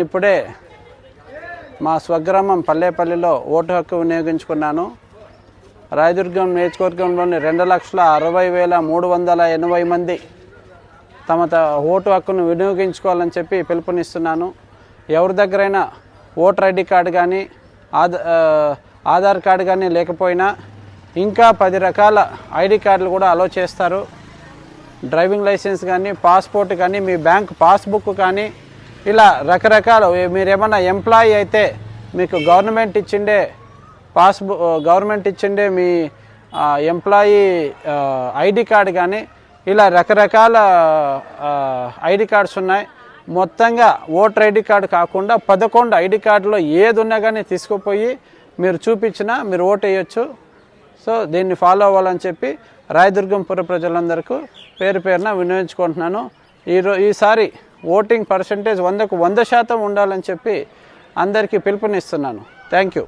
నేను ఇప్పుడే మా స్వగ్రామం పల్లెపల్లిలో ఓటు హక్కు వినియోగించుకున్నాను. రాయదుర్గం నియోజకవర్గంలోని రెండు లక్షల అరవై వేల మూడు వందల ఎనభై మంది తమ త ఓటు హక్కును వినియోగించుకోవాలని చెప్పి పిలుపునిస్తున్నాను. ఎవరి దగ్గరైనా ఓటర్ ఐడి కార్డు కానీ ఆధార్ కార్డు కానీ లేకపోయినా ఇంకా పది రకాల ఐడి కార్డులు కూడా అలో చేస్తారు. డ్రైవింగ్ లైసెన్స్ కానీ పాస్పోర్ట్ కానీ మీ బ్యాంక్ పాస్బుక్ కానీ ఇలా రకరకాల. మీరు ఏమన్నా ఎంప్లాయీ అయితే మీకు గవర్నమెంట్ ఇచ్చిండే పాస్బుక్ గవర్నమెంట్ ఇచ్చిండే మీ ఎంప్లాయీ ఐడి కార్డు కానీ ఇలా రకరకాల ఐడి కార్డ్స్ ఉన్నాయి. మొత్తంగా ఓటర్ ఐడి కార్డు కాకుండా పదకొండు ఐడి కార్డులో ఏది ఉన్నా కానీ తీసుకుపోయి మీరు చూపించినా మీరు ఓటు వేయొచ్చు. సో దీన్ని ఫాలో అవ్వాలని చెప్పి రాయదుర్గం పుర ప్రజలందరికీ పేరు పేరున వినియోగించుకుంటున్నాను. ఈరో ఈసారి ఓటింగ్ పర్సంటేజ్ వందకు వంద శాతం ఉండాలని చెప్పి అందరికీ పిలుపునిస్తున్నాను. Thank you